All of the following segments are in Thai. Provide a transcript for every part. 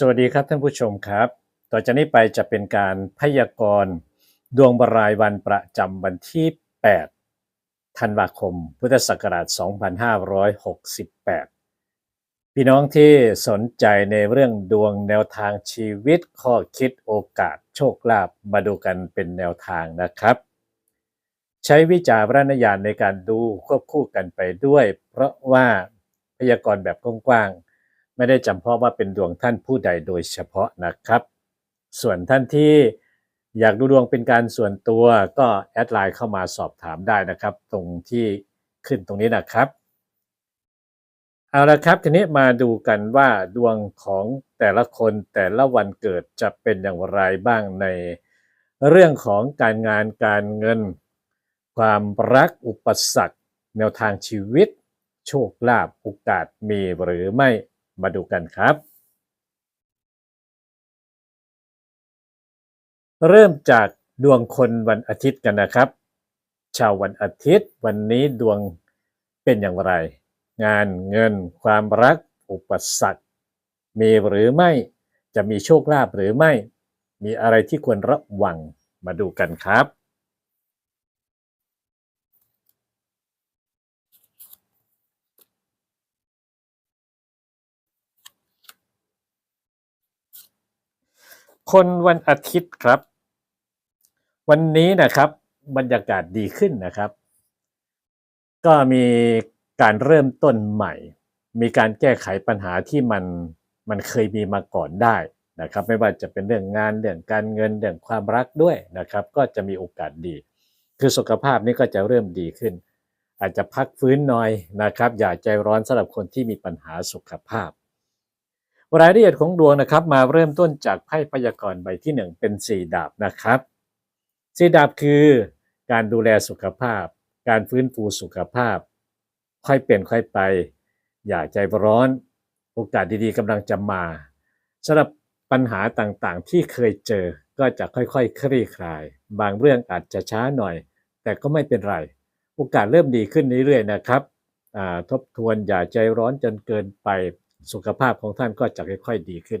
สวัสดีครับท่านผู้ชมครับ ต่อจากนี้ไปจะเป็นการพยากรณ์ดวงบรายวันประจำวันที่ 8 ธันวาคม พุทธศักราช 2568 พี่น้องที่สนใจในเรื่องดวงแนวทางชีวิตข้อคิดโอกาสโชคลาภมาดูกันเป็นแนวทางนะครับ ใช้วิจารณญาณในการดูควบคู่กันไปด้วย เพราะว่าพยากรณ์แบบกว้างๆ ไม่ได้จำเพาะว่าเป็นดวงท่านผู้ใดโดยเฉพาะนะครับ ส่วนท่านที่อยากดูดวงเป็นการส่วนตัวก็แอดไลน์เข้ามาสอบถามได้นะครับ ตรงที่ขึ้นตรงนี้นะครับเอาละครับทีนี้มาดูกันว่าดวงของแต่ละคนแต่ละวันเกิดจะเป็นอย่างไรบ้างในเรื่องของการงานการเงิน ความรักอุปสรรค แนวทางชีวิต โชคลาภโอกาสมีหรือไม่ มาดูกันครับ เริ่มจากดวงคนวันอาทิตย์กันนะครับ ชาววันอาทิตย์ วันนี้ดวงเป็นอย่างไร งานเงิน ความรัก อุปสรรค มีหรือไม่จะมีโชคลาภหรือไม่ มีอะไรที่ควรระวังมาดูกันครับ คนวันอาทิตย์ครับ วันนี้นะครับ บรรยากาศดีขึ้นนะครับ ก็มีการเริ่มต้นใหม่ มีการแก้ไขปัญหาที่มันมันเคยมีมาก่อนได้นะครับ ไม่ว่าจะเป็นเรื่องงานเรื่องการเงินเรื่องความรักด้วยนะครับ ก็จะมีโอกาสดี คือสุขภาพนี่ก็จะเริ่มดีขึ้น อาจจะพักฟื้นหน่อยนะครับ อย่าใจร้อนสำหรับคนที่มีปัญหาสุขภาพ รายละเอียดของดวงนะครับ มาเริ่มต้นจากไพ่พยากรณ์ใบที่หนึ่งเป็นสี่ดาบนะครับสี่ดาบคือการดูแลสุขภาพ การฟื้นฟูสุขภาพ ค่อยเปลี่ยนค่อยไป อย่าใจร้อน โอกาสดีๆกำลังจะมาสำหรับปัญหาต่างๆ ที่เคยเจอก็จะค่อยๆคคลี่คลาย บางเรื่องอาจจะช้าหน่อย แต่ก็ไม่เป็นไร โอกาสเริ่มดีขึ้นเรื่อยๆนะครับทบทวนอย่าใจร้อนจนเกินไป สุขภาพของท่านก็จะค่อยๆดีขึ้น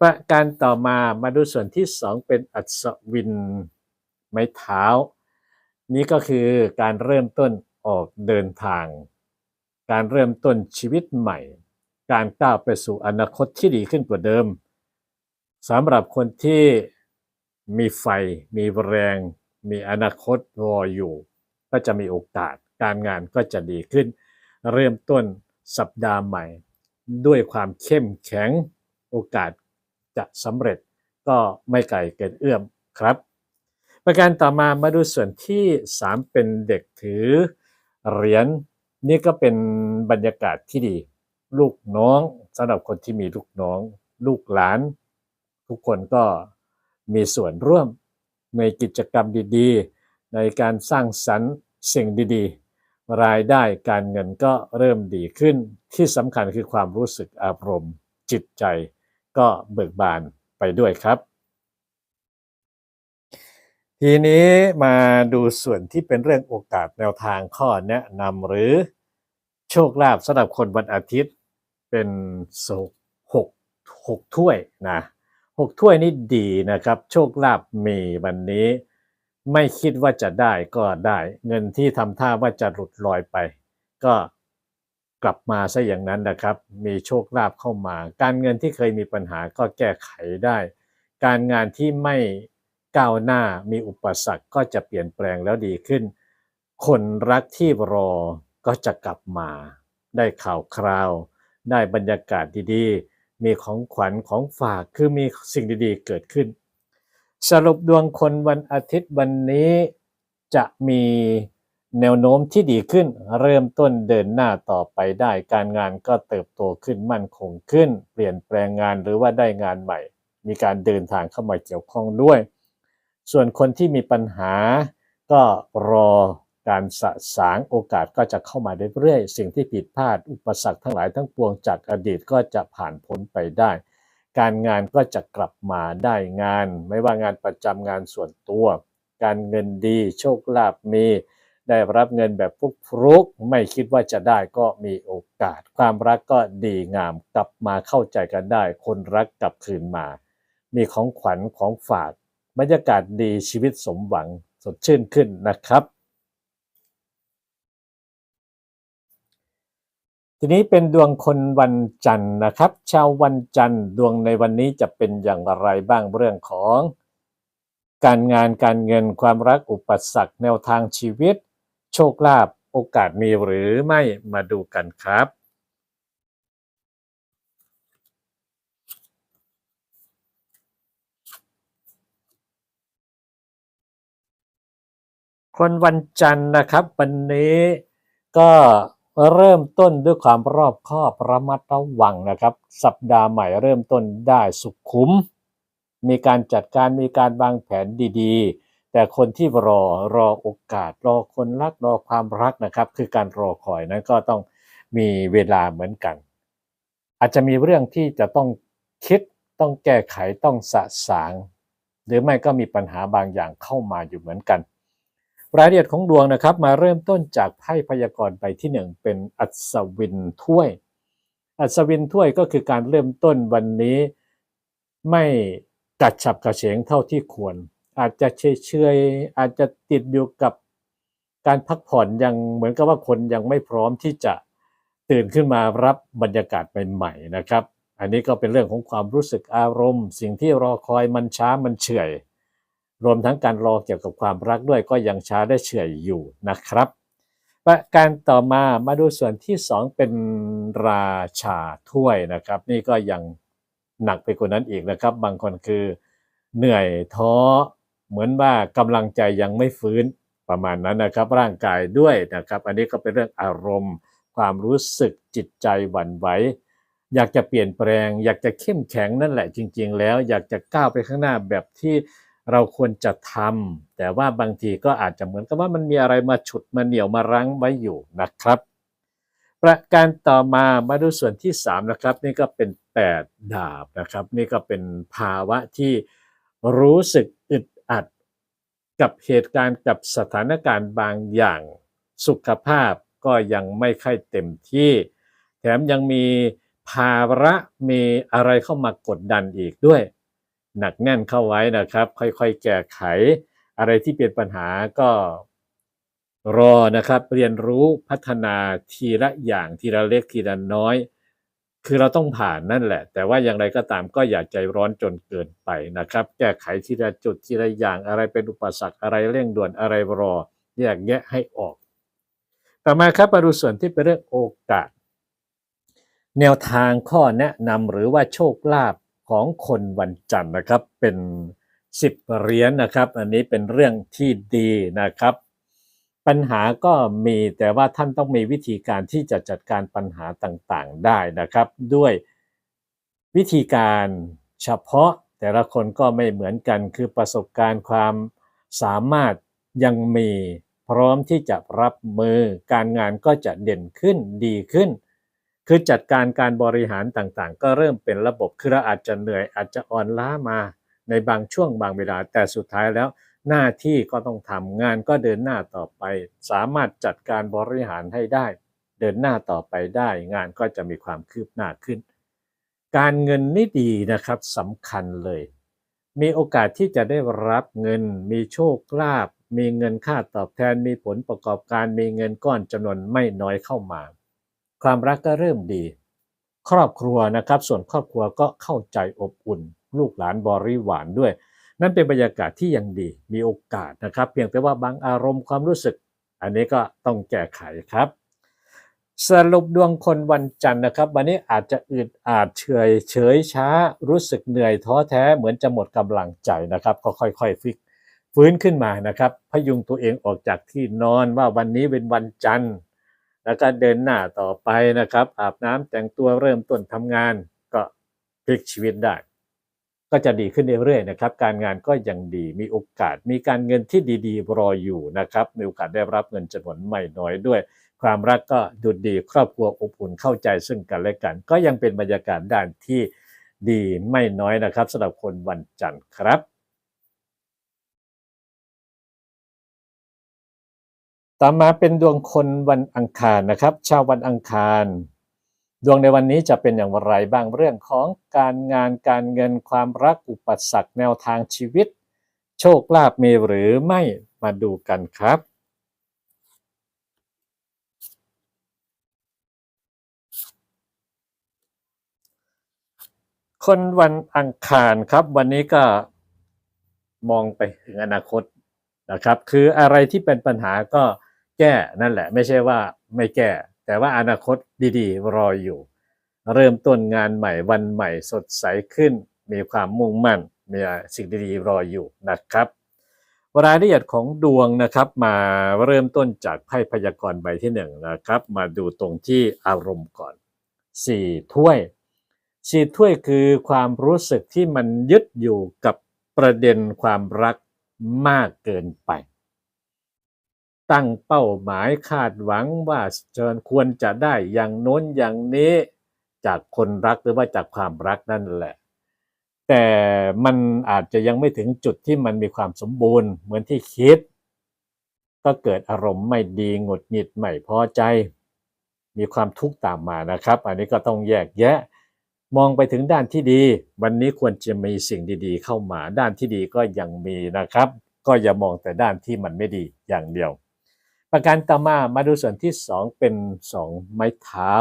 ประการต่อมามาดูส่วนที่2เป็นอัศวินไม้เท้า นี่ก็คือการเริ่มต้นออกเดินทาง การเริ่มต้นชีวิตใหม่ การก้าวไปสู่อนาคตที่ดีขึ้นกว่าเดิมสำหรับคนที่มีไฟ มีแรง มีอนาคตรออยู่ ก็จะมีโอกาส การงานก็จะดีขึ้น เริ่มต้นสัปดาห์ใหม่ ด้วยความเข้มแข็งโอกาสจะสำเร็จก็ไม่ไกลเกินเอื้อมครับ ประการต่อมามาดูส่วนที่ 3 เป็นเด็กถือเหรียญนี่ก็เป็นบรรยากาศที่ดี ลูกน้องสำหรับคนที่มีลูกน้อง ลูกหลาน ทุกคนก็มีส่วนร่วมในกิจกรรมดีๆ ในการสร้างสรรค์สิ่งดีๆ รายได้การเงินก็เริ่มดีขึ้น ที่สำคัญคือความรู้สึกอารมณ์ จิตใจ ก็เบิกบานไปด้วยครับ ทีนี้มาดูส่วนที่เป็นเรื่องโอกาสแนวทางข้อแนะนำหรือโชคลาภสำหรับคนวันอาทิตย์เป็นหกหกถ้วยนะหกถ้วยนี่ดีนะครับ โชคลาภมีวันนี้ ไม่คิดว่าจะได้ก็ได้ เงินที่ทำท่าว่าจะหลุดลอยไป ก็กลับมาซะอย่างนั้นนะครับ มีโชคลาภเข้ามา การเงินที่เคยมีปัญหาก็แก้ไขได้ การงานที่ไม่ก้าวหน้ามีอุปสรรคก็จะเปลี่ยนแปลงแล้วดีขึ้น คนรักที่รอก็จะกลับมา ได้ข่าวคราว ได้บรรยากาศดีๆ มีของขวัญของฝากคือมีสิ่งดีๆ เกิดขึ้น สรุปดวงคนวันอาทิตย์วันนี้จะมีแนวโน้มที่ดีขึ้น เริ่มต้นเดินหน้าต่อไปได้ การงานก็เติบโตขึ้นมั่นคงขึ้น เปลี่ยนแปลงงานหรือว่าได้งานใหม่ มีการเดินทางเข้ามาเกี่ยวข้องด้วย ส่วนคนที่มีปัญหาก็รอการสะสางโอกาสก็จะเข้ามาเรื่อยๆ สิ่งที่ผิดพลาดอุปสรรคทั้งหลายทั้งปวงจากอดีตก็จะผ่านพ้นไปได้ การงานก็จะกลับมาได้งาน ไม่ว่างานประจำงานส่วนตัว การเงินดีโชคลาภมี ได้รับเงินแบบฟุกฟุกไม่คิดว่าจะได้ก็มีโอกาส ความรักก็ดีงามกลับมาเข้าใจกันได้ คนรักกลับคืนมา มีของขวัญของฝาก บรรยากาศดีชีวิตสมหวังสดชื่นขึ้นนะครับ ทีนี้เป็นดวงคนวันจันทร์นะครับ ชาววันจันทร์ดวงในวันนี้จะเป็นอย่างไรบ้างเรื่องของ การงานการเงินความรักอุปสรรคแนวทางชีวิต โชคลาภโอกาสมีหรือไม่มาดูกันครับคนวันจันทร์นะครับ วันนี้ก็ เริ่มต้นด้วยความรอบคอบระมัดระวังนะครับ สัปดาห์ใหม่เริ่มต้นได้สุขุมมีการจัดการมีการวางแผนดีๆ แต่คนที่รอรอโอกาส รอคนรักรอความรักนะครับ คือการรอคอยนั้นก็ต้องมีเวลาเหมือนกัน อาจจะมีเรื่องที่จะต้องคิดต้องแก้ไขต้องสะสาง หรือไม่ก็มีปัญหาบางอย่างเข้ามาอยู่เหมือนกัน รายละเอียดของดวงนะครับ มาเริ่มต้นจากไพ่พยากรณ์ใบที่หนึ่งเป็นอัศวินถ้วย อัศวินถ้วยก็คือการเริ่มต้นวันนี้ไม่กระฉับกระเฉงเท่าที่ควร อาจจะเฉยเฉยๆอาจจะติดอยู่กับการพักผ่อนยังเหมือนกับว่าคนยังไม่พร้อมที่จะตื่นขึ้นมารับบรรยากาศใหม่ๆนะครับ อันนี้ก็เป็นเรื่องของความรู้สึกอารมณ์ สิ่งที่รอคอยมันช้ามันเฉื่อย รวมทั้งการรอเกี่ยวกับความรักด้วยก็ยังช้าได้เฉื่อยอยู่นะครับ ประการต่อมามาดูส่วนที่สองเป็นราชาถ้วยนะครับ นี่ก็ยังหนักไปกว่านั้นอีกนะครับ บางคนคือเหนื่อยท้อเหมือนว่ากำลังใจยังไม่ฟื้นประมาณนั้นนะครับ ร่างกายด้วยนะครับ อันนี้ก็เป็นเรื่องอารมณ์ ความรู้สึกจิตใจหวั่นไหวอยากจะเปลี่ยนแปลง อยากจะเข้มแข็งนั่นแหละจริง ๆ แล้วอยากจะก้าวไปข้างหน้าแบบที่ เราควรจะทำแต่ว่าบางทีก็อาจจะเหมือนกับว่ามันมีอะไรมาฉุดมาเหนี่ยวมารั้งไว้อยู่นะครับ ประการต่อมามาดูส่วนที่3นะครับนี่ก็เป็น 8 ดาบนะครับ นี่ก็เป็นภาวะที่รู้สึกอึดอัดกับเหตุการณ์กับสถานการณ์บางอย่าง สุขภาพก็ยังไม่ค่อยเต็มที่ แถมยังมีภาระมีอะไรเข้ามากดดันอีกด้วย หนักแน่นเข้าไว้นะครับ ค่อยๆ แก้ไข อะไรที่เป็นปัญหาก็รอนะครับเรียนรู้พัฒนาทีละอย่างทีละเล็กทีละน้อย คือเราต้องผ่านนั่นแหละ แต่ว่าอย่างไรก็ตามก็อย่าใจร้อนจนเกินไปนะครับ แก้ไขทีละจุดทีละอย่างอะไรเป็นอุปสรรคอะไรเร่งด่วนอะไรรอแยกแยะให้ออก ต่อมาครับมาดูส่วนที่เป็นเรื่องโอกาส แนวทางข้อแนะนำหรือว่าโชคลาภ ของคนวันจันทร์นะครับ เป็น 10เหรียญนะครับ อันนี้เป็นเรื่องที่ดีนะครับ ปัญหาก็มีแต่ว่าท่านต้องมีวิธีการที่จะจัดการปัญหาต่างๆได้นะครับ ด้วยวิธีการเฉพาะแต่ละคนก็ไม่เหมือนกันคือประสบการณ์ความสามารถยังมีพร้อมที่จะรับมือการงานก็จะเด่นขึ้นดีขึ้น คือจัดการการบริหารต่างๆ ก็เริ่มเป็นระบบคือเราอาจจะเหนื่อยอาจจะอ่อนล้ามาในบางช่วงบางเวลา แต่สุดท้ายแล้ว หน้าที่ก็ต้องทำงานก็เดินหน้าต่อไป สามารถจัดการบริหารให้ได้ เดินหน้าต่อไปได้ งานก็จะมีความคืบหน้าขึ้น การเงินนี่ดีนะครับสำคัญเลย มีโอกาสที่จะได้รับเงิน มีโชคลาภมีเงินค่าตอบแทนมีผลประกอบการมีเงินก้อนจำนวนไม่น้อยเข้ามา ความรักก็เริ่มดี ครอบครัวนะครับ ส่วนครอบครัวก็เข้าใจอบอุ่น ลูกหลานบริวารด้วย นั่นเป็นบรรยากาศที่ยังดีมีโอกาสนะครับ เพียงแต่ว่าบางอารมณ์ความรู้สึก อันนี้ก็ต้องแก้ไขครับ สรุปดวงคนวันจันทร์นะครับ วันนี้อาจจะอึดอาจเฉยเฉยช้า รู้สึกเหนื่อยท้อแท้เหมือนจะหมดกำลังใจนะครับ ก็ค่อยๆฟิกฟื้นขึ้นมานะครับ พยุงตัวเองออกจากที่นอนว่าวันนี้เป็นวันจันทร์ แล้วก็เดินหน้าต่อไปนะครับ อาบน้ำแต่งตัวเริ่มต้นทำงาน ก็พลิกชีวิตได้ ก็จะดีขึ้นเรื่อยๆนะครับ การงานก็ยังดีมีโอกาสมีการเงินที่ดีๆ รออยู่นะครับมีโอกาสได้รับเงินจำนวนไม่น้อยด้วย ความรักก็ดุดดีครอบครัวอบอุ่นเข้าใจซึ่งกันและกัน ก็ยังเป็นบรรยากาศด้านที่ดีไม่น้อยนะครับสำหรับคนวันจันทร์ครับ ต่อมาเป็นดวงคนวันอังคารนะครับ ชาววันอังคาร ดวงในวันนี้จะเป็นอย่างไรบ้างเรื่องของการงานการเงินความรักอุปสรรคแนวทางชีวิต โชคลาภมีหรือไม่มาดูกันครับคนวันอังคารครับ วันนี้ก็มองไปถึงอนาคตนะครับ คืออะไรที่เป็นปัญหาก็ แก้นั่นแหละ ไม่ใช่ว่าไม่แก้ แต่ว่าอนาคตดีๆ รออยู่ เริ่มต้นงานใหม่วันใหม่สดใสขึ้น มีความมุ่งมั่น มีสิ่งดีๆรออยู่นะครับรายละเอียดของดวงนะครับมาเริ่มต้นจากไพ่พยากรณ์ใบที่หนึ่งนะครับ มาดูตรงที่อารมณ์ก่อนสี่ถ้วยสี่ถ้วยคือความรู้สึกที่มันยึดอยู่กับประเด็นความรักมากเกินไป ตั้งเป้าหมายคาดหวังว่าเชิญควรจะได้อย่างโน้นอย่างนี้จากคนรักหรือว่าจากความรักนั่นแหละ แต่มันอาจจะยังไม่ถึงจุดที่มันมีความสมบูรณ์เหมือนที่คิด ก็เกิดอารมณ์ไม่ดีหงุดหงิดไม่พอใจ มีความทุกข์ตามมานะครับ อันนี้ก็ต้องแยกแยะ มองไปถึงด้านที่ดี วันนี้ควรจะมีสิ่งดีๆ เข้ามาด้านที่ดีก็ยังมีนะครับ ก็อย่ามองแต่ด้านที่มันไม่ดีอย่างเดียว ประการต่อมามาดูส่วนที่ 2 เป็น 2 ไม้เท้า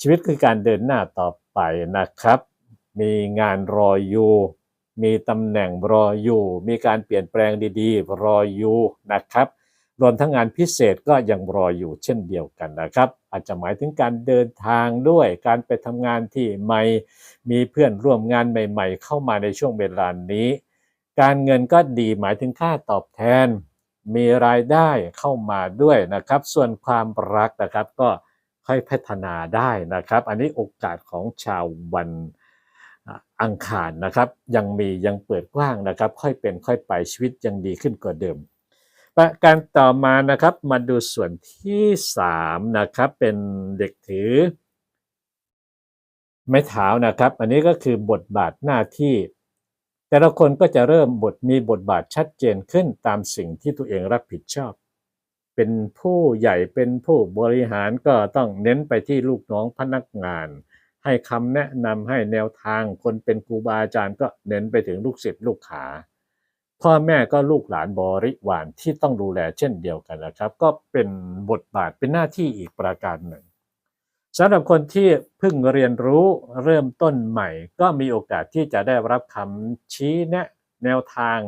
ชีวิตคือการเดินหน้าต่อไปนะครับ มีงานรออยู่มีตำแหน่งรออยู่ มีการเปลี่ยนแปลงดีๆ รออยู่นะครับ รวมทั้งงานพิเศษก็ยังรออยู่เช่นเดียวกันนะครับ อาจจะหมายถึงการเดินทางด้วย การไปทำงานที่ใหม่ มีเพื่อนร่วมงานใหม่ ๆ เข้ามาในช่วงเวลานี้ การเงินก็ดีหมายถึงค่าตอบแทน มีรายได้เข้ามาด้วยนะครับ ส่วนความรักนะครับก็ค่อยพัฒนาได้นะครับ อันนี้โอกาสของชาววันอังคารนะครับ ยังมียังเปิดกว้างนะครับ ค่อยเป็นค่อยไปชีวิตยังดีขึ้นกว่าเดิม ประการต่อมานะครับมาดูส่วนที่3นะครับเป็นเด็กถือ ไม้เท้านะครับ อันนี้ก็คือบทบาทหน้าที่ แต่ละคนก็จะเริ่มบทมีบทบาทชัดเจนขึ้นตามสิ่งที่ตัวเองรับผิดชอบ เป็นผู้ใหญ่เป็นผู้บริหารก็ต้องเน้นไปที่ลูกน้องพนักงาน ให้คำแนะนำให้แนวทางคนเป็นครูบาอาจารย์ก็เน้นไปถึงลูกศิษย์ลูกหาพ่อแม่ก็ลูกหลานบริวารที่ต้องดูแลเช่นเดียวกันนะครับ ก็เป็นบทบาทเป็นหน้าที่อีกประการหนึ่ง สำหรับคนที่เพิ่งเรียนรู้เริ่มต้นใหม่ ก็มีโอกาสที่จะได้รับคำชี้แนะแนวทาง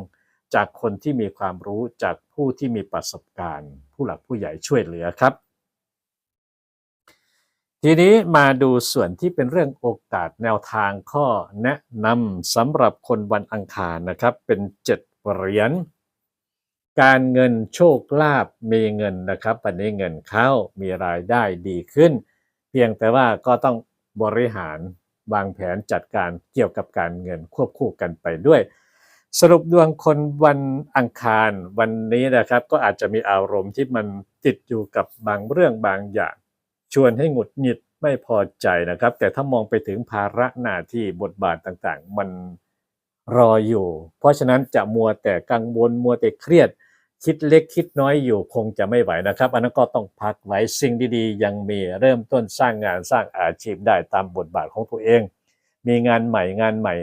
จากคนที่มีความรู้จากผู้ที่มีประสบการณ์ ผู้หลักผู้ใหญ่ช่วยเหลือครับ ทีนี้มาดูส่วนที่เป็นเรื่องโอกาสแนวทางข้อแนะนำสำหรับคนวันอังคารนะครับ เป็นเจ็ดเหรียญการเงินโชคลาภมีเงินนะครับวันนี้เงินเข้ามีรายได้ดีขึ้น เพียงแต่ว่าก็ต้องบริหารวางแผนจัดการเกี่ยวกับการเงินควบคู่กันไปด้วย สรุปดวงคนวันอังคารวันนี้นะครับ ก็อาจจะมีอารมณ์ที่มันติดอยู่กับบางเรื่องบางอย่าง ชวนให้หงุดหงิดไม่พอใจนะครับ แต่ถ้ามองไปถึงภาระหน้าที่บทบาทต่างๆ มันรออยู่ เพราะฉะนั้นจะมัวแต่กังวลมัวแต่เครียด คิดเล็กคิดน้อยอยู่คงจะไม่ไหวนะครับ อันนั้นก็ต้องพักไว้สิ่งดีๆ ยังมีเริ่มต้นสร้างงานสร้างอาชีพได้ตามบทบาทของตัวเอง มีงานใหม่งานใหม่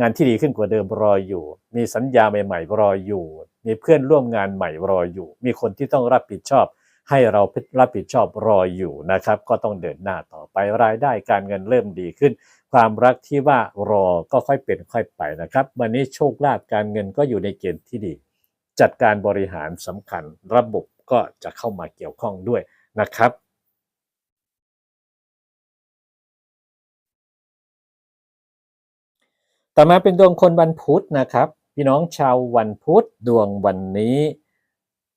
งานที่ดีขึ้นกว่าเดิมรออยู่ มีสัญญาใหม่ๆรออยู่ มีเพื่อนร่วมงานใหม่รออยู่ มีคนที่ต้องรับผิดชอบ ให้เรารับผิดชอบรออยู่นะครับ ก็ต้องเดินหน้าต่อไปรายได้การเงินเริ่มดีขึ้น ความรักที่ว่ารอก็ค่อยเป็นค่อยไปนะครับ วันนี้โชคลาภการเงินก็อยู่ในเกณฑ์ที่ดี จัดการบริหารสำคัญระบบก็จะเข้ามาเกี่ยวข้องด้วยนะครับต่อมาเป็นดวงคนวันพุธนะครับ พี่น้องชาววันพุธดวงวันนี้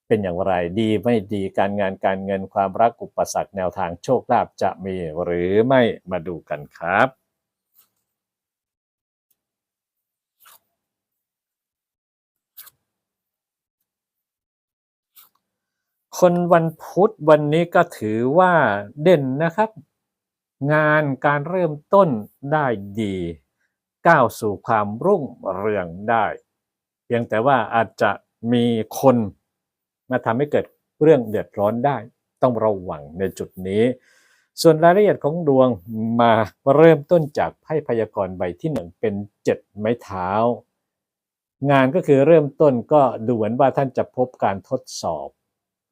เป็นอย่างไรดีไม่ดีการงานการเงินความรักอุปสรรคแนวทางโชคลาภจะมีหรือไม่มาดูกันครับ คนวันพุธวันนี้ก็ถือว่าเด่นนะครับ งานการเริ่มต้นได้ดี ก้าวสู่ความรุ่งเรืองได้ เพียงแต่ว่าอาจจะมีคนมาทำให้เกิดเรื่องเดือดร้อนได้ ต้องระวังในจุดนี้ ส่วนรายละเอียดของดวงมาเริ่มต้นจากไพ่พยากรณ์ใบที่หนึ่งเป็นเจ็ดไม้เท้า งานก็คือเริ่มต้นก็ดูเหมือนว่าท่านจะพบการทดสอบ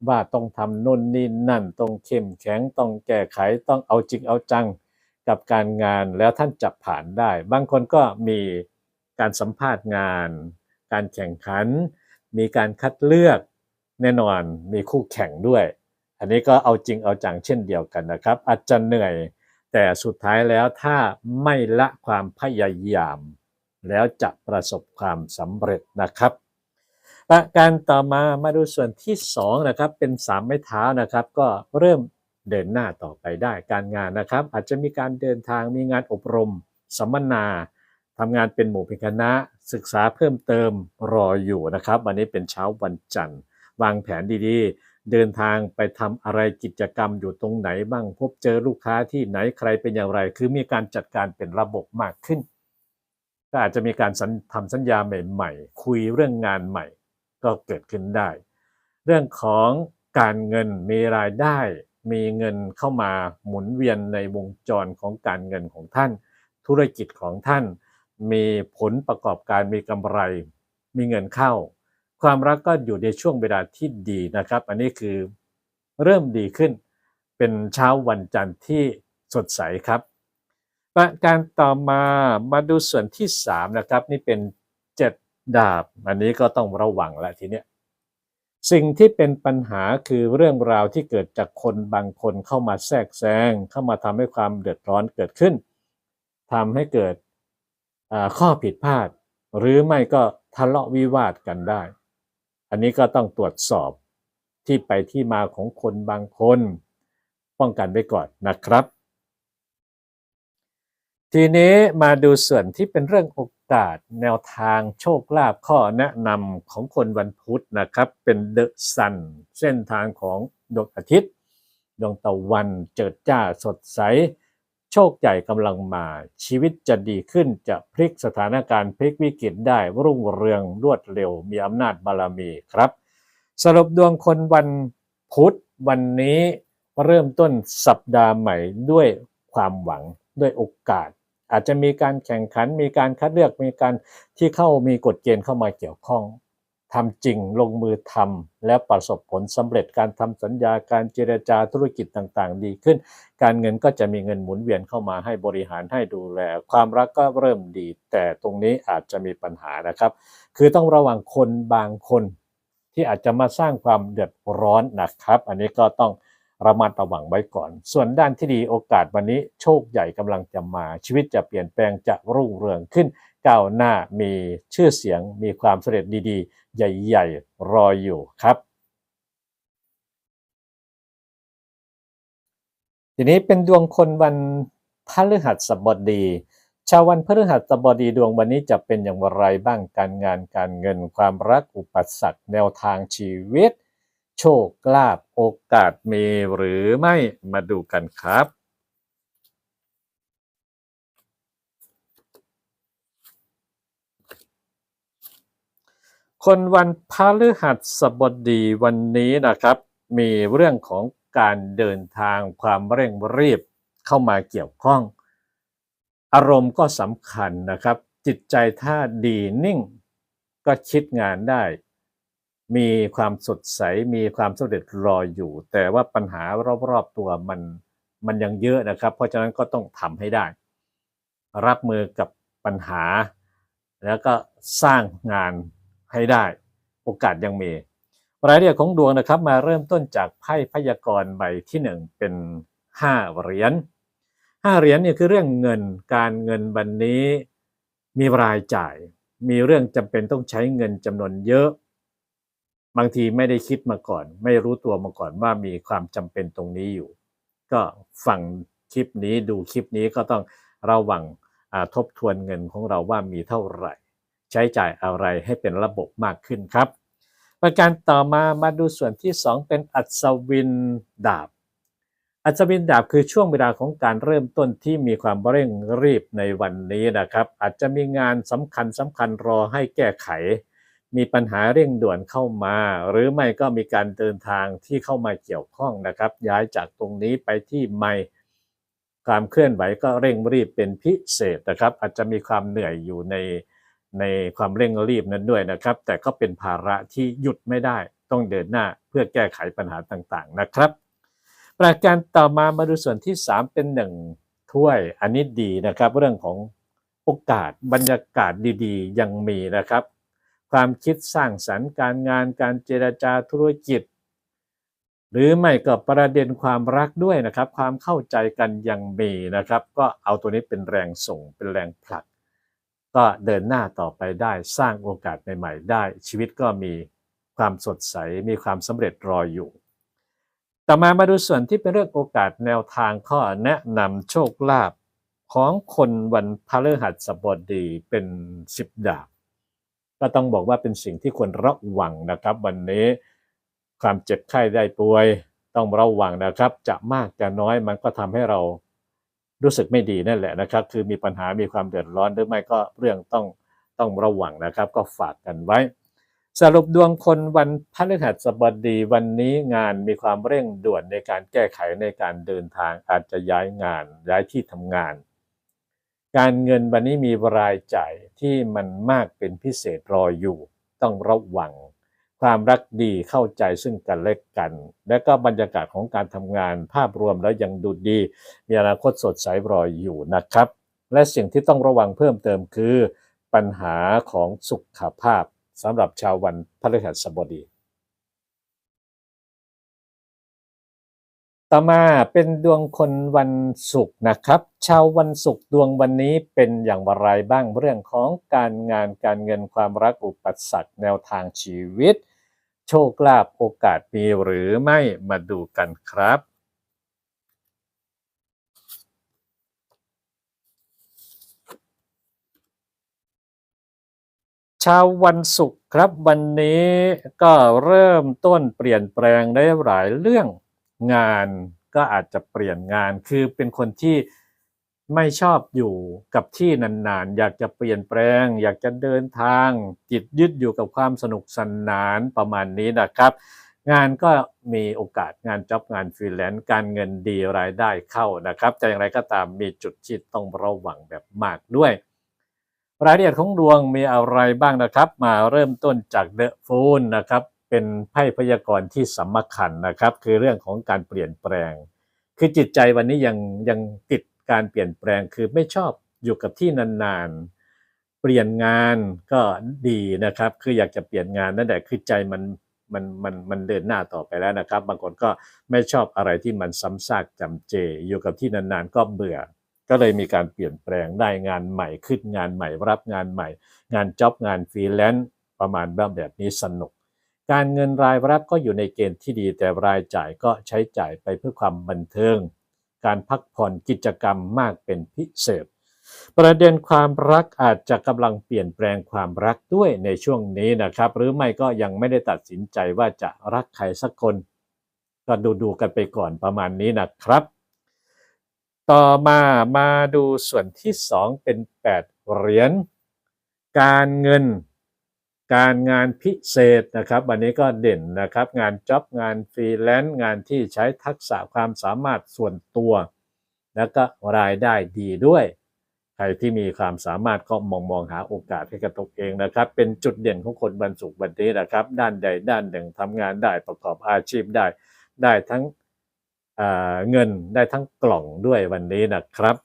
ว่าต้องทำนู่นนี่นั่นต้องเข้มแข็งต้องแก้ไขต้องเอาจริงเอาจังกับการงานแล้วท่านจะผ่านได้ บางคนก็มีการสัมภาษณ์งาน การแข่งขัน มีการคัดเลือกแน่นอนมีคู่แข่งด้วย อันนี้ก็เอาจริงเอาจังเช่นเดียวกันนะครับ อาจจะเหนื่อย แต่สุดท้ายแล้วถ้าไม่ละความพยายาม แล้วจะประสบความสำเร็จนะครับ ประการต่อมามาดูส่วนที่2นะครับเป็น 3 ไม้เท้านะครับ ก็เริ่มเดินหน้าต่อไปได้การงานนะครับ อาจจะมีการเดินทางมีงานอบรม สัมมนาทำงานเป็นหมู่เป็นคณะ ศึกษาเพิ่มเติมรออยู่นะครับ วันนี้เป็นเช้าวันจันทร์ วางแผนดีๆ เดินทางไปทำอะไรกิจกรรมอยู่ตรงไหนบ้างพบเจอลูกค้าที่ไหนใครเป็นอย่างไร คือมีการจัดการเป็นระบบมากขึ้น ก็อาจจะมีการทำสัญญาใหม่ ๆ คุยเรื่องงานใหม่ ก็เกิดขึ้นได้ เรื่องของการเงินมีรายได้ มีเงินเข้ามาหมุนเวียนในวงจรของการเงินของท่าน ธุรกิจของท่าน มีผลประกอบการมีกำไร มีเงินเข้า ความรักก็อยู่ในช่วงเวลาที่ดีนะครับ อันนี้คือเริ่มดีขึ้น เป็นเช้าวันจันทร์ที่สดใสครับประการต่อมามาดูส่วนที่ 3 นะครับ นี่เป็น 7 ดาบ อันนี้ก็ต้องระวังละทีเนี้ยสิ่งที่เป็นปัญหาคือเรื่องราวที่เกิดจากคนบางคนเข้ามาแทรกแซงเข้ามาทำให้ความเดือดร้อนเกิดขึ้นทำให้เกิดข้อผิดพลาด หรือไม่ก็ทะเลาะวิวาทกันได้ อันนี้ก็ต้องตรวจสอบที่ไปที่มาของคนบางคน ป้องกันไว้ก่อนนะครับ ทีนี้มาดูส่วนที่เป็นเรื่องโอ กาส แนวทางโชคลาภข้อแนะนำของคนวันพุธนะครับ เป็นเดอะซันเส้นทางของดวงอาทิตย์ ดวงตะวันเจิดจ้าสดใส โชคใหญ่กำลังมา ชีวิตจะดีขึ้นจะพลิกสถานการณ์พลิกวิกฤตได้รุ่งเรืองรวดเร็วมีอำนาจบารมีครับ สรุปดวงคนวันพุธวันนี้เริ่มต้นสัปดาห์ใหม่ด้วยความหวังด้วยโอกาส อาจจะมีการแข่งขัน มีการคัดเลือกมีการที่เข้ามีกฎเกณฑ์เข้ามาเกี่ยวข้องทำจริงลงมือทำและประสบผลสำเร็จการทำสัญญาการเจรจาธุรกิจต่างๆ ดีขึ้น การเงินก็จะมีเงินหมุนเวียนเข้ามาให้บริหารให้ดูแล ความรักก็เริ่มดี แต่ตรงนี้อาจจะมีปัญหานะครับ คือต้องระวังคนบางคนที่อาจจะมาสร้างความเดือดร้อนนะครับ อันนี้ก็ต้อง ระมัดระวังไว้ก่อน ส่วนด้านที่ดีโอกาสวันนี้โชคใหญ่กำลังจะมา ชีวิตจะเปลี่ยนแปลงจะรุ่งเรืองขึ้นก้าวหน้ามีชื่อเสียงมีความสำเร็จดีๆ ใหญ่ๆ รออยู่ครับ ทีนี้เป็นดวงคนวันพฤหัสบดีชาววันพฤหัสบดีดวงวันนี้จะเป็นอย่างไรบ้างการงานการเงินความรักอุปสรรคแนวทางชีวิต โชคลาภโอกาสมีหรือไม่มาดูกันครับ คนวันพฤหัสบดีวันนี้นะครับ มีเรื่องของการเดินทางความเร่งรีบเข้ามาเกี่ยวข้อง อารมณ์ก็สำคัญนะครับ จิตใจถ้าดีนิ่ง ก็คิดงานได้ มีความสดใสมีความสำเร็จรออยู่ แต่ว่าปัญหารอบๆตัวมันมันยังเยอะนะครับ เพราะฉะนั้นก็ต้องทำให้ได้ รับมือกับปัญหา แล้วก็สร้างงานให้ได้ โอกาสยังมีรายละเอียดของดวงนะครับมาเริ่มต้นจากไพ่พยากรณ์ใบที่หนึ่งเป็นห้าเหรียญห้าเหรียญเนี่ยคือเรื่องเงินการเงินวันนี้มีรายจ่าย มีเรื่องจำเป็นต้องใช้เงินจำนวนเยอะ บางทีไม่ได้คิดมาก่อน ไม่รู้ตัวมาก่อนว่ามีความจำเป็นตรงนี้อยู่ ก็ฟังคลิปนี้ดูคลิปนี้ก็ต้องระวังทบทวนเงินของเราว่ามีเท่าไหร่ ใช้จ่ายอะไรให้เป็นระบบมากขึ้นครับ ประการต่อมามาดูส่วนที่ 2 เป็นอัศวินดาบ อัศวินดาบคือช่วงเวลาของการเริ่มต้นที่มีความเร่งรีบในวันนี้นะครับ อาจจะมีงานสำคัญสำคัญรอให้แก้ไข มีปัญหาเร่งด่วนเข้ามา หรือไม่ก็มีการเดินทางที่เข้ามาเกี่ยวข้องนะครับ ย้ายจากตรงนี้ไปที่ใหม่ความเคลื่อนไหวก็เร่งรีบเป็นพิเศษนะครับ อาจจะมีความเหนื่อยอยู่ในในความเร่งรีบนั้นด้วยนะครับ แต่ก็เป็นภาระที่หยุดไม่ได้ ต้องเดินหน้าเพื่อแก้ไขปัญหาต่างๆนะครับ ประการต่อมามาดูส่วนที่ 3 เป็นหนึ่งถ้วยอันนี้ดีนะครับ เรื่องของโอกาสบรรยากาศดีๆ ยังมีนะครับ ความคิดสร้างสรรค์การงานการเจรจาธุรกิจ หรือไม่ก็ประเด็นความรักด้วยนะครับ ความเข้าใจกันยังมีนะครับ ก็เอาตัวนี้เป็นแรงส่งเป็นแรงผลัก ก็เดินหน้าต่อไปได้สร้างโอกาสใหม่ๆได้ ชีวิตก็มีความสดใสมีความสำเร็จรออยู่ต่อมามาดูส่วนที่เป็นเรื่องโอกาสแนวทางข้อแนะนำโชคลาภของคนวันพฤหัสบดีเป็นสิบดาบ ก็ต้องบอกว่าเป็นสิ่งที่ควรระวังนะครับ วันนี้ความเจ็บไข้ได้ป่วย ต้องระวังนะครับ จะมากจะน้อยมันก็ทำให้เรารู้สึกไม่ดีนั่นแหละนะครับ คือมีปัญหามีความเดือดร้อนหรือไม่ก็เรื่องต้องต้องระวังนะครับ ก็ฝากกันไว้ สรุปดวงคนวันพฤหัสบดีวันนี้งานมีความเร่งด่วนในการแก้ไขในการเดินทางอาจจะย้ายงานย้ายที่ทำงาน การเงินวันนี้มีรายจ่ายที่มันมากเป็นพิเศษรออยู่ ต้องระวัง ความรักดีเข้าใจซึ่งกันและกัน และก็บรรยากาศของการทำงานภาพรวมแล้วยังดูดี มีอนาคตสดใสรออยู่นะครับ และสิ่งที่ต้องระวังเพิ่มเติมคือ ปัญหาของสุขภาพสำหรับชาววันพฤหัสบดี ต่อมาเป็นดวงคนวันศุกร์นะครับ ชาววันศุกร์ดวงวันนี้เป็นอย่างไรบ้างเรื่องของการงานการเงินความรักอุปสรรคแนวทางชีวิต โชคลาภโอกาสมีหรือไม่มาดูกันครับ ชาววันศุกร์ครับวันนี้ก็เริ่มต้นเปลี่ยนแปลงได้หลายเรื่อง งานก็อาจจะเปลี่ยนงานคือเป็นคนที่ไม่ชอบอยู่กับที่นานๆ อยากจะเปลี่ยนแปลง อยากจะเดินทาง จิตยึดอยู่กับความสนุกสนานประมาณนี้นะครับ งานก็มีโอกาสงานจ็อบงานฟรีแลนซ์การเงินดีรายได้เข้านะครับ แต่อย่างไรก็ตามมีจุดที่ต้องระวังแบบมากด้วย รายละเอียดของดวงมีอะไรบ้างนะครับ มาเริ่มต้นจากเดอะฟูนนะครับ เป็นไพ่พยากรณ์ที่สำคัญนะครับ คือเรื่องของการเปลี่ยนแปลง คือจิตใจวันนี้ยังยังติดการเปลี่ยนแปลงคือไม่ชอบอยู่กับที่นานๆ เปลี่ยนงานก็ดีนะครับ คืออยากจะเปลี่ยนงานนั่นแหละคือใจมันมันมันมันเดินหน้าต่อไปแล้วนะครับ บางคนก็ไม่ชอบอะไรที่มันซ้ำซากจำเจ อยู่กับที่นานๆก็เบื่อ ก็เลยมีการเปลี่ยนแปลงได้งานใหม่ขึ้นงานใหม่รับงานใหม่ งานจ็อบงานฟรีแลนซ์ประมาณแบบนี้สนุก การเงินรายรับก็อยู่ในเกณฑ์ที่ดีแต่รายจ่ายก็ใช้จ่ายไปเพื่อความบันเทิง การพักผ่อนกิจกรรมมากเป็นพิเศษ ประเด็นความรักอาจจะกำลังเปลี่ยนแปลงความรักด้วยในช่วงนี้นะครับ หรือไม่ก็ยังไม่ได้ตัดสินใจว่าจะรักใครสักคน ก็ดูดูๆกันไปก่อนประมาณนี้นะครับ ต่อมามาดูส่วนที่ 2 เป็น 8 เหรียญการเงิน การงานพิเศษนะครับ วันนี้ก็เด่นนะครับ งานจ็อบงานฟรีแลนซ์งานที่ใช้ทักษะความสามารถส่วนตัว แล้วก็รายได้ดีด้วย ใครที่มีความสามารถก็มองมองหาโอกาสให้กับตัวเองนะครับ เป็นจุดเด่นของคนบรรสุกวันนี้นะครับ ด้านใดด้านหนึ่งทำงานได้ประกอบอาชีพได้ ได้ทั้งเงินได้ทั้งกล่องด้วยวันนี้นะครับ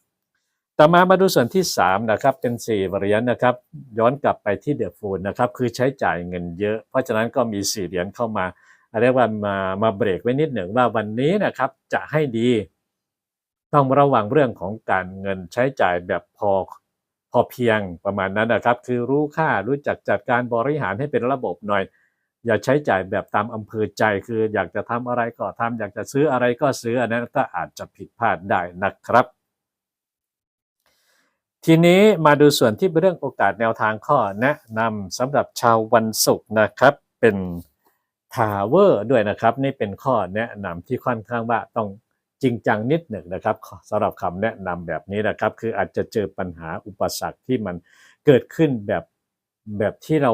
ต่อมามาดูส่วนที่3นะครับเป็น4เหรียญนะครับ ย้อนกลับไปที่เดอะฟูนนะครับคือใช้จ่ายเงินเยอะ เพราะฉะนั้นก็มี4เหรียญเข้ามาเรียกว่ามามาเบรกไว้นิดหนึ่งว่าวันนี้นะครับจะให้ดี ต้องระวังเรื่องของการเงินใช้จ่ายแบบพอพอเพียงประมาณนั้นนะครับ คือรู้ค่ารู้จักจัดการบริหารให้เป็นระบบหน่อย อย่าใช้จ่ายแบบตามอำเภอใจ คืออยากจะทำอะไรก็ทำอยากจะซื้ออะไรก็ซื้ออันนั้นก็อาจจะผิดพลาดได้นะครับ ทีนี้มาดูส่วนที่เป็นเรื่องโอกาสแนวทางข้อแนะนำสำหรับชาววันศุกร์นะครับเป็นทาวเวอร์ด้วยนะครับนี่เป็นข้อแนะนำที่ค่อนข้างว่าต้องจริงจังนิดหนึ่งนะครับสำหรับคำแนะนำแบบนี้นะครับ คืออาจจะเจอปัญหาอุปสรรคที่มันเกิดขึ้นแบบแบบที่เรา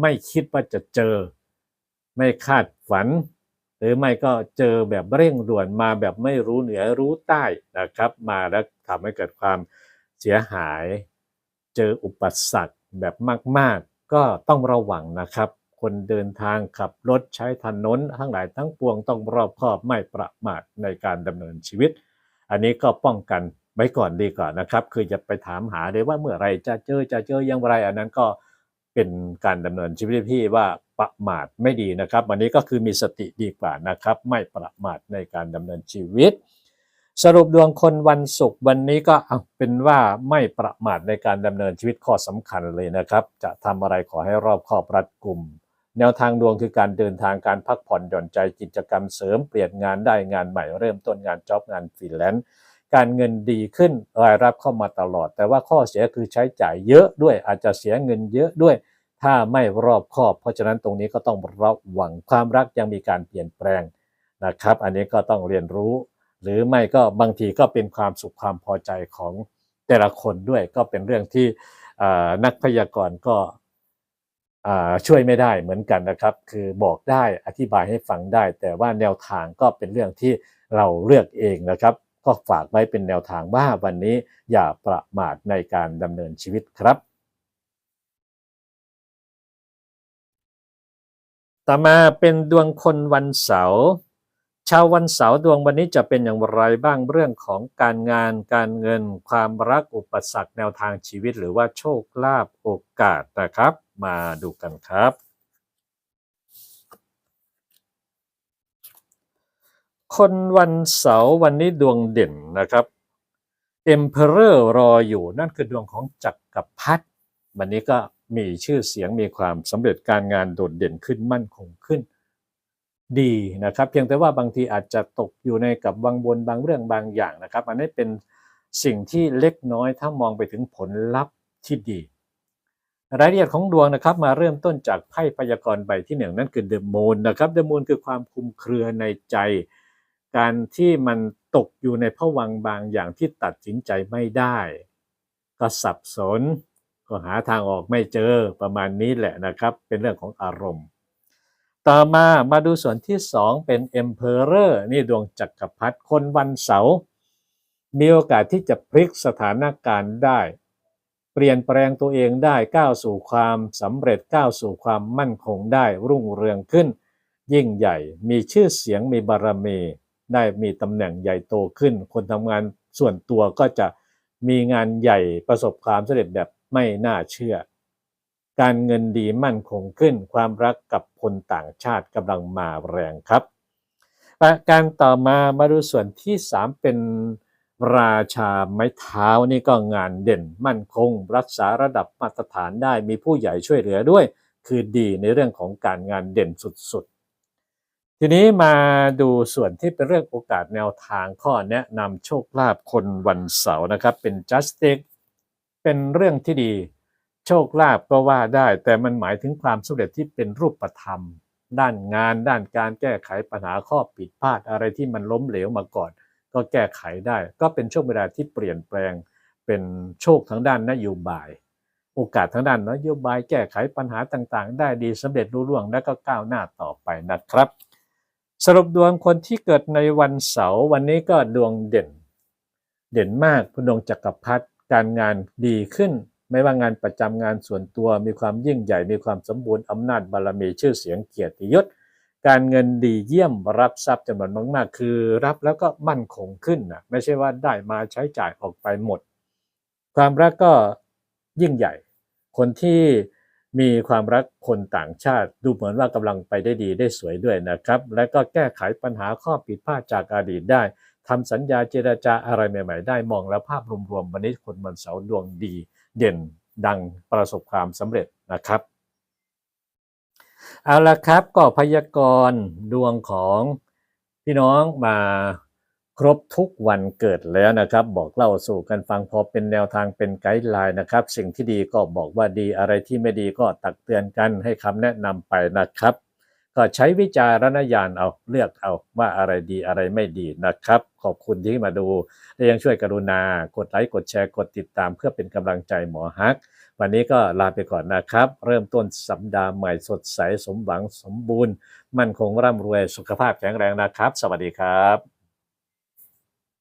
ไม่คิดว่าจะเจอ ไม่คาดฝัน หรือไม่ก็เจอแบบเร่งด่วนมาแบบไม่รู้เหนือรู้ใต้นะครับ มาแล้วทำให้เกิดความ เสียหาย เจออุปสรรคแบบมาก ๆ ก็ต้องระวังนะครับ คนเดินทางขับรถใช้ถนนทั้งหลายทั้งปวงต้องรอบคอบไม่ประมาทในการดำเนินชีวิต อันนี้ก็ป้องกันไว้ก่อนดีกว่านนะครับ คือจะไปถามหาเลยว่าเมื่อไรจะเจอจะเจออย่างไร อันนั้นก็เป็นการดำเนินชีวิตที่ว่าประมาทไม่ดีนะครับ วันนี้ก็คือมีสติดีกว่านะครับ ไม่ประมาทในการดำเนินชีวิต สรุปดวงคนวันศุกร์วันนี้ก็เอาเป็นว่าไม่ประมาทในการดำเนินชีวิตข้อสำคัญเลยนะครับ จะทำอะไรขอให้รอบคอบรัดกุม แนวทางดวงคือการเดินทางการพักผ่อนหย่อนใจกิจกรรมเสริมเปลี่ยนงานได้งานใหม่เริ่มต้นงานจ็อบงานฟรีแลนซ์การเงินดีขึ้นรายรับเข้ามาตลอด แต่ว่าข้อเสียคือใช้จ่ายเยอะด้วยอาจจะเสียเงินเยอะด้วย ถ้าไม่รอบคอบ เพราะฉะนั้นตรงนี้ก็ต้องระวังความรักยังมีการเปลี่ยนแปลงนะครับ อันนี้ก็ต้องเรียนรู้ หรือไม่ก็บางทีก็เป็นความสุขความพอใจของแต่ละคนด้วยก็เป็นเรื่องที่นักพยากรณ์ก็ช่วยไม่ได้เหมือนกันนะครับ คือบอกได้อธิบายให้ฟังได้ แต่ว่าแนวทางก็เป็นเรื่องที่เราเลือกเองนะครับ ก็ฝากไว้เป็นแนวทางว่าวันนี้อย่าประมาทในการดำเนินชีวิตครับ ต่อมาเป็นดวงคนวันเสาร์ ชาววันเสาร์ดวงวันนี้จะเป็นอย่างไรบ้างเรื่องของการงาน การเงิน ความรักอุปสรรคแนวทางชีวิต หรือว่าโชคลาภโอกาสนะครับ มาดูกันครับ คนวันเสาร์วันนี้ดวงเด่นนะครับ Emperor รออยู่นั่นคือดวงของจักรพรรดิวันนี้ก็มีชื่อเสียงมีความสำเร็จการงานโดดเด่นขึ้นมั่นคงขึ้น ดีนะครับ เพียงแต่ว่าบางทีอาจจะตกอยู่ในกับวังวนบางเรื่องบางอย่างนะครับ อันนี้เป็นสิ่งที่เล็กน้อยถ้ามองไปถึงผลลัพธ์ที่ดี รายละเอียดของดวงนะครับ มาเริ่มต้นจากไพ่พยากรณ์ใบที่หนึ่งนั่นคือเดอะมูนนะครับเดอะมูนคือความคุมเครือในใจ การที่มันตกอยู่ในภวังบางอย่างที่ตัดสินใจไม่ได้ ก็สับสน ก็หาทางออกไม่เจอประมาณนี้แหละนะครับ เป็นเรื่องของอารมณ์ ต่อมามาดูส่วนที่สองเป็น Emperor นี่ดวงจักรพรรดิคนวันเสาร์มีโอกาสที่จะพลิกสถานการณ์ได้ เปลี่ยนแปลงตัวเองได้ก้าวสู่ความสำเร็จก้าวสู่ความมั่นคงได้รุ่งเรืองขึ้น ยิ่งใหญ่มีชื่อเสียงมีบารมี ได้มีตำแหน่งใหญ่โตขึ้น คนทำงานส่วนตัวก็จะมีงานใหญ่ประสบความสำเร็จแบบไม่น่าเชื่อ การเงินดีมั่นคงขึ้น ความรักกับคนต่างชาติกำลังมาแรงครับประการต่อมามาดูส่วนที่ 3 เป็นราชาไม้เท้านี่ก็งานเด่นมั่นคง รักษาระดับมาตรฐานได้มีผู้ใหญ่ช่วยเหลือด้วย คือดีในเรื่องของการงานเด่นสุดๆ ทีนี้มาดูส่วนที่เป็นเรื่องโอกาสแนวทางข้อแนะนำโชคลาภคนวันเสาร์นะครับ เป็น just i c เป็นเรื่องที่ดี โชคลาภก็ว่าได้ แต่มันหมายถึงความสำเร็จที่เป็นรูปธรรม ด้านงาน ด้านการแก้ไขปัญหาข้อผิดพลาดอะไรที่มันล้มเหลวมาก่อน ก็แก้ไขได้ ก็เป็นช่วงเวลาที่เปลี่ยนแปลงเป็นโชคทางด้านนโยบาย โอกาสทางด้านนโยบายแก้ไขปัญหาต่างๆ ได้ดีสำเร็จรุ่ร่วงและก็ก้าวหน้าต่อไปนะครับ สรุปดวงคนที่เกิดในวันเสาร์วันนี้ก็ดวงเด่น เด่นมากคุณดวงจักรพรรดิการงานดีขึ้น ไม่ว่างานประจำงานส่วนตัวมีความยิ่งใหญ่มีความสมบูรณ์อำนาจบารมีชื่อเสียงเกียรติยศ การเงินดีเยี่ยมรับทรัพย์จำนวนมากๆ คือรับแล้วก็มั่นคงขึ้นนะไม่ใช่ว่าได้มาใช้จ่ายออกไปหมด ความรักก็ยิ่งใหญ่ คนที่มีความรักคนต่างชาติดูเหมือนว่ากำลังไปได้ดีได้สวยด้วยนะครับ และก็แก้ไขปัญหาข้อผิดพลาดจากอดีตได้ทำสัญญาเจรจาอะไรใหม่ ๆ ได้มองแล้วภาพรวมๆวันนี้คนวันเสาร์ดวงดี เด่นดังประสบความสำเร็จนะครับเอาละครับก็พยากรณ์ดวงของพี่น้องมาครบทุกวันเกิดแล้วนะครับ บอกเล่าสู่กันฟังพอเป็นแนวทางเป็นไกด์ไลน์นะครับ สิ่งที่ดีก็บอกว่าดีอะไรที่ไม่ดีก็ตักเตือนกันให้คำแนะนำไปนะครับ ก็ใช้วิจารณญาณเอาเลือกเอาว่าอะไรดีอะไรไม่ดีนะครับ ขอบคุณที่มาดูและยังช่วยกรุณากดไลค์กดแชร์กดติดตามเพื่อเป็นกำลังใจหมอฮัก วันนี้ก็ลาไปก่อนนะครับ เริ่มต้นสัปดาห์ใหม่สดใสสมหวังสมบูรณ์ มั่นคงร่ำรวยสุขภาพแข็งแรงนะครับ สวัสดีครับ